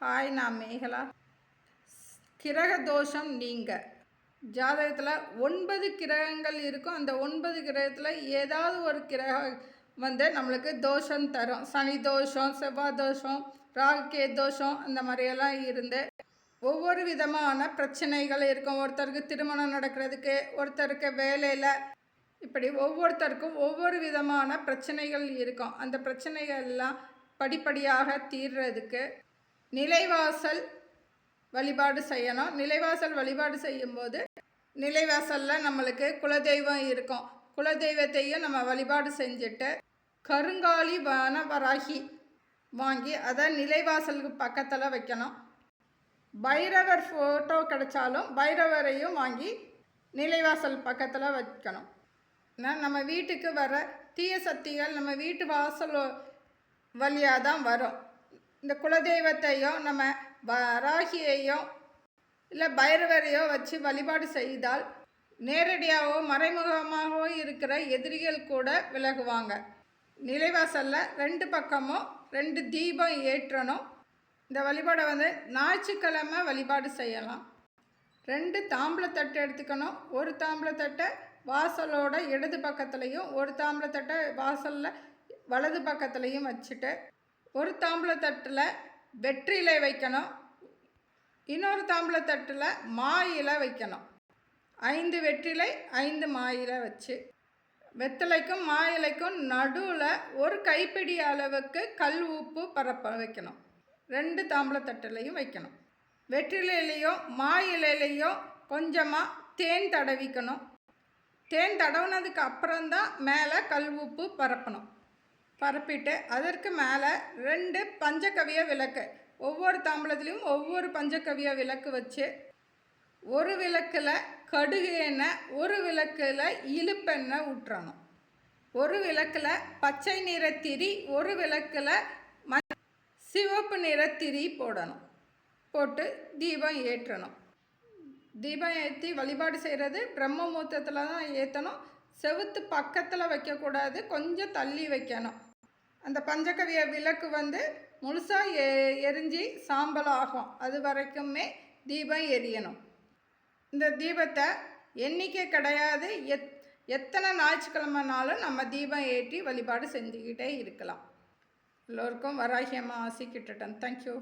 Hi நான் மேகலா. கிரக தோஷம் நீங்க. ஜாதகத்தில் ஒன்பது கிரகங்கள் இருக்கும். அந்த ஒன்பது கிரகத்தில் ஏதாவது ஒரு கிரகம் வந்து நம்மளுக்கு தோஷம் தரும். சனி தோஷம் செவ்வாய் தோஷம் ராகுகே தோஷம் அந்த மாதிரியெல்லாம் இருந்து ஒவ்வொரு விதமான பிரச்சனைகள் இருக்கும். ஒருத்தருக்கு திருமணம் நடக்கிறதுக்கு ஒருத்தருக்கு வேலையில் இப்படி ஒவ்வொருத்தருக்கும் ஒவ்வொரு விதமான பிரச்சனைகள் இருக்கும். அந்த பிரச்சனைகள்லாம் படிப்படியாக தீர்றதுக்கு நிலைவாசல் வழிபாடு செய்யணும். நிலைவாசல் வழிபாடு செய்யும்போது நிலைவாசலில் நம்மளுக்கு குலதெய்வம் இருக்கும். குலதெய்வத்தையும் நம்ம வழிபாடு செஞ்சுட்டு கருங்காலி வனவராகி வாங்கி அதை நிலைவாசலுக்கு பக்கத்தில் வைக்கணும். பைரவர் ஃபோட்டோ கிடைச்சாலும் பைரவரையும் வாங்கி நிலைவாசல் பக்கத்தில் வைக்கணும். நம்ம வீட்டுக்கு வர தீய சக்திகள் நம்ம வீட்டு வாசல் வழியாக தான் வரும். இந்த குலதெய்வத்தையும் நம்ம வராகியையோ இல்லை பைரவரையோ வச்சு வழிபாடு செய்தால் நேரடியாகவோ மறைமுகமாகவோ இருக்கிற எதிரிகள் கூட விலகுவாங்க. நிலைவாசலில் ரெண்டு பக்கமும் ரெண்டு தீபம் ஏற்றணும். இந்த வழிபாடை வந்து ஞாயிற்றுக்கிழமை வழிபாடு செய்யலாம். ரெண்டு தாம்பளத்தட்டை எடுத்துக்கணும். ஒரு தாம்பளத்தட்டை வாசலோட இடது பக்கத்துலேயும் ஒரு தாம்பளத்தட்டை வாசலில் வலது பக்கத்துலேயும் வச்சுட்டு ஒரு தாம்பளத்தட்டில் வெற்றிலை வைக்கணும். இன்னொரு தாம்பளத்தட்டில் மா இலை வைக்கணும். ஐந்து வெற்றிலை ஐந்து மாயில வச்சு. வெத்தலைக்கும் மா இலைக்கும் நடுவில் ஒரு கைப்பிடி அளவுக்கு கல் உப்பு பரப்ப வைக்கணும். ரெண்டு தாம்பளத்தட்டுலையும் வைக்கணும். வெற்றிலையிலையும் மா இலையிலையும் கொஞ்சமாக தேன் தடவிக்கணும். தேன் தடவுனதுக்கு அப்புறம்தான் மேலே கல் உப்பு பரப்பணும். பரப்பிட்டு அதற்கு மேலே ரெண்டு பஞ்சகவிய விளக்கு. ஒவ்வொரு தாம்பளத்துலேயும் ஒவ்வொரு பஞ்சகவிய விளக்கு வச்சு ஒரு விளக்கில் கடுகு எண்ணெய் ஒரு விளக்கில் இழுப்பெண்ணெய் ஊற்றணும். ஒரு விளக்கில் பச்சை நிறத்திரி ஒரு விளக்கில் ம சிவப்பு நிறத்திரி போடணும். போட்டு தீபம் ஏற்றணும். தீபம் ஏற்றி வழிபாடு செய்கிறது பிரம்ம முகூர்த்தத்தில் தான் ஏற்றணும் செவுத்து பக்கத்தில் வைக்கக்கூடாது கொஞ்சம் தள்ளி வைக்கணும். அந்த பஞ்சகவிய விளக்கு வந்து முழுசாக எ எரிஞ்சு சாம்பல் ஆகும். அது வரைக்குமே தீபம் எரியணும். இந்த தீபத்தை எண்ணிக்கை கிடையாது. எத் எத்தனை ஞாயிற்றுக்கிழமைனாலும் நம்ம தீபம் ஏற்றி வழிபாடு செஞ்சுக்கிட்டே இருக்கலாம். எல்லோருக்கும் வராகியமாக ஆசிக்கிட்டுட்டேன். தேங்க்யூ